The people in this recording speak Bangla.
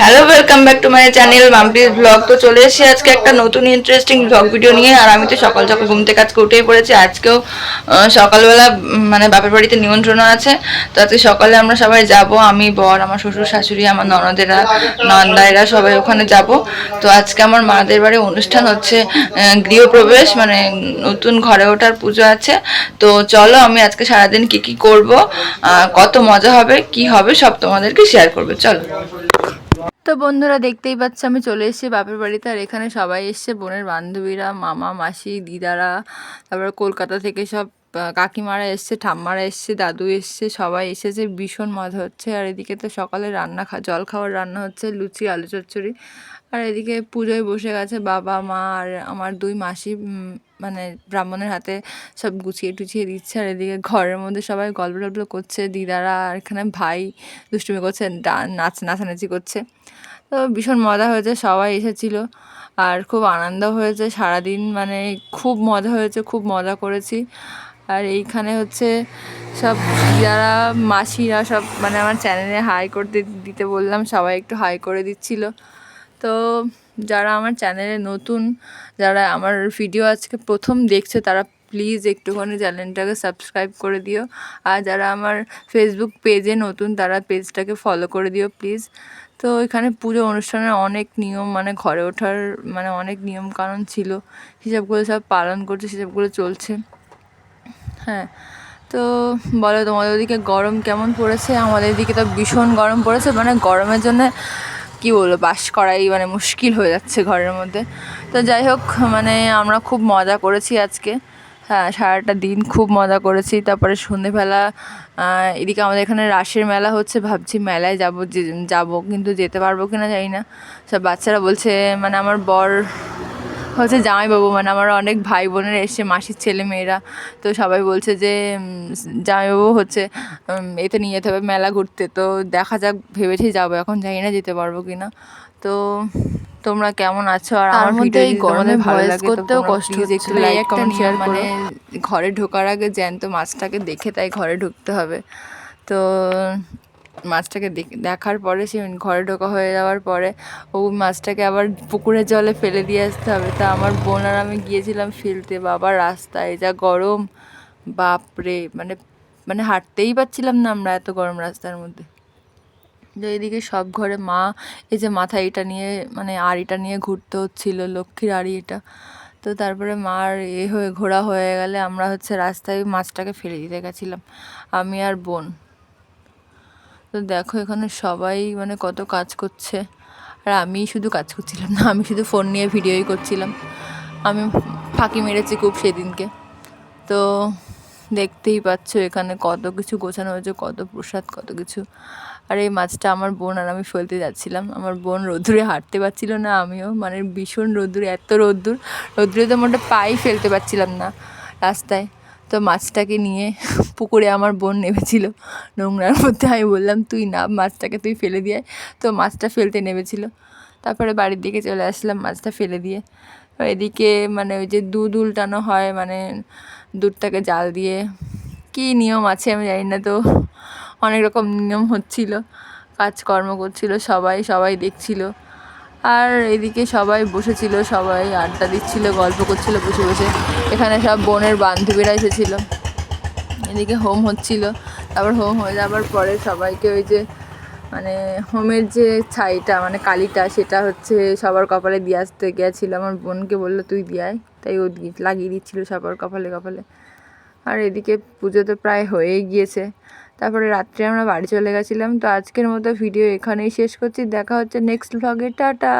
Hello welcome back to my channel Mampi's blog তো চলে এসেছি আজকে একটা নতুন ইন্টারেস্টিং ব্লগ ভিডিও নিয়ে, আর আমি তো সকাল সকাল ঘুম থেকে আজকে উঠেই পড়েছি। আজকেও সকালবেলা মানে বাপের বাড়িতে নিমন্ত্রণ আছে। তো আজকে সকালে আমরা সবাই যাব, আমি, বর, আমার শ্বশুর, শাশুড়ি, আমার ননদেরা, নন্দাইরা, সবাই ওখানে যাব। তো আজকে আমার মাদের বাড়ি অনুষ্ঠান হচ্ছে গৃহপ্রবেশ মানে নতুন ঘরে ওঠার পুজো আছে। তো চলো, আমি আজকে সারাদিন কি কি করব কত মজা হবে, কি হবে, সব তোমাদেরকে শেয়ার করবে। চলো। তো বন্ধুরা দেখতেই পাচ্ছ, আমি চলে এসেছি বাপের বাড়িতে, আর এখানে সবাই এসছে, বোনের বান্ধবীরা, মামা, মাসি, দিদারা, তারপর কলকাতা থেকে সব কাকিমারা এসছে, ঠাম্মারা এসছে, দাদু এসছে, সবাই এসেছে, ভীষণ মজা হচ্ছে। আর এদিকে তো সকালে রান্না খা, জল খাওয়ার রান্না হচ্ছে, লুচি, আলু চচ্চড়ি। আর এদিকে পুজোয় বসে গেছে বাবা, মা, আর আমার দুই মাসি মানে ব্রাহ্মণের হাতে সব গুছিয়ে টুছিয়ে দিচ্ছে আর এদিকে ঘরের মধ্যে সবাই গল্প টল্প করছে, দিদারা আর এখানে ভাই দুষ্টুমি করছে নাচ, নাচানাচি করছে। তো ভীষণ মজা হয়েছে, সবাই এসেছিল আর খুব আনন্দ হয়েছে, সারাদিন মানে খুব মজা হয়েছে, খুব মজা করেছি। আর এইখানে হচ্ছে সব যারা মাসিরা সব মানে আমার চ্যানেলে হাই করতে, দিতে বললাম, সবাই একটু হাই করে দিচ্ছিল। তো যারা আমার চ্যানেলে নতুন, যারা আমার ভিডিও আজকে প্রথম দেখছে, তারা প্লিজ একটুখানি চ্যানেলটাকে সাবস্ক্রাইব করে দিও। আর যারা আমার ফেসবুক পেজে নতুন, তারা পেজটাকে ফলো করে দিও প্লিজ তো এখানে পুজো অনুষ্ঠানের অনেক নিয়ম মানে ঘরে ওঠার মানে অনেক নিয়ম কানুন ছিল সেসবগুলো সব পালন করছে সেসবগুলো চলছে। হ্যাঁ তো বলো তোমাদের ওদিকে গরম কেমন পড়েছে? আমাদের এদিকে তো ভীষণ গরম পড়েছে মানে গরমের জন্য কি বলব, বাস করাই মানে মুশকিল হয়ে যাচ্ছে ঘরের মধ্যে। তো যাই হোক মানে আমরা খুব মজা করেছি আজকে। হ্যাঁ সারাটা দিন খুব মজা করেছি। তারপরে সন্ধেবেলা এদিকে আমাদের এখানে রাশের মেলা হচ্ছে। ভাবছি মেলায় যাব যাব, কিন্তু যেতে পারব কি না জানি না। সব বাচ্চারা বলছে মানে আমার বর হচ্ছে জামাইবাবু মানে আমার অনেক ভাই বোনের এসছে মাসির ছেলে মেয়েরা তো সবাই বলছে যে জামাইবাবু হচ্ছে এতে নিয়ে যেতে হবে মেলা ঘুরতে। তো দেখা যাক ভেবেছি যাব এখন জানি না যেতে পারব কিনা। তো তোমরা কেমন আছো? আর আমার মধ্যে এই গরমে ভালো লাগে করতেও কষ্ট হচ্ছে। একটু লাইক কমেন্ট শেয়ার মানে মানে ঘরে ঢোকার আগে জ্যান্ত মাছটাকে দেখে তাই ঘরে ঢুকতে হবে। তো মাছটাকে দেখ- দেখার পরে সে ঘরে ঢোকা হয়ে যাওয়ার পরে ও মাছটাকে আবার পুকুরের জলে ফেলে দিয়ে আসতে হবে। তা আমার বোন আর আমি গিয়েছিলাম ফেলতে। বাবা, রাস্তায় যা গরম বাপরে মানে মানে হাঁটতেই পারছিলাম না আমরা এত গরম রাস্তার মধ্যে। তো এদিকে সব ঘরে মা, এই যে মাথায় এটা নিয়ে মানে আড়িটা নিয়ে ঘুরতে হচ্ছিল, লক্ষ্মীর আড়ি এটা। তো তারপরে মার এ হয়ে, ঘোরা হয়ে গেলে আমরা হচ্ছে রাস্তায় মাছটাকে ফেলে দিতে গেছিলাম, আমি আর বোন। তো দেখো এখানে সবাই মানে কত কাজ করছে। আর আমি শুধু কাজ করছিলাম না, আমি শুধু ফোন নিয়ে ভিডিওই করছিলাম। আমি ফাঁকি মেরেছি খুব সেদিনকে। তো দেখতেই পাচ্ছ এখানে কত কিছু গোছানো হয়েছে, কত প্রসাদ, কত কিছু। আর এই মাছটা আমার বোন আর আমি ফেলতে যাচ্ছিলাম। আমার বোন রোদ্দুরে হাঁটতে পারছিল না, আমিও মানে ভীষণ রোদ্দুর, এত রোদ্দুর। রোদ্দুরে তো মোটে পাই ফেলতে পারছিলাম না রাস্তায়। তো মাছটাকে নিয়ে পুকুরে আমার বোন নেমেছিল। নোংরার মধ্যে আমি বললাম, তুই না, মাছটাকে তুই ফেলে দিয়ে। তো মাছটা ফেলতে নেমেছিল। তারপরে বাড়ির দিকে চলে আসলাম মাছটা ফেলে দিয়ে। এদিকে মানে ওই যে দুধ উল্টানো হয় মানে দুধটাকে জাল দিয়ে। কী নিয়ম আছে আমি জানি না, তো অনেক রকম নিয়ম হচ্ছিল। কাজকর্ম করছিল সবাই সবাই দেখছিল। আর এদিকে সবাই বসেছিল, সবাই আড্ডা দিচ্ছিল, গল্প করছিল বসে বসে। এখানে সব বোনের বান্ধবীরা এসেছিল। এদিকে হোম হচ্ছিল, তারপর হোম হয়ে যাওয়ার পরে সবাইকে ওই যে মানে হোমের যে ছাইটা মানে কালিটা, সেটা হচ্ছে সবার কপালে দিয়ে আসতে গিয়েছিল আমার বোনকে বলল, তুই দিয়ে আয়। তাই ও লাগিয়ে দিচ্ছিল সবার কপালে কপালে। আর এদিকে পুজো তো প্রায় হয়েই গিয়েছে। তারপরে রাত্রে আমরা বাড়ি চলে গেছিলাম। তো আজকের মতো ভিডিও এখানেই শেষ করছি। দেখা হচ্ছে নেক্সট ভ্লগে টাটা!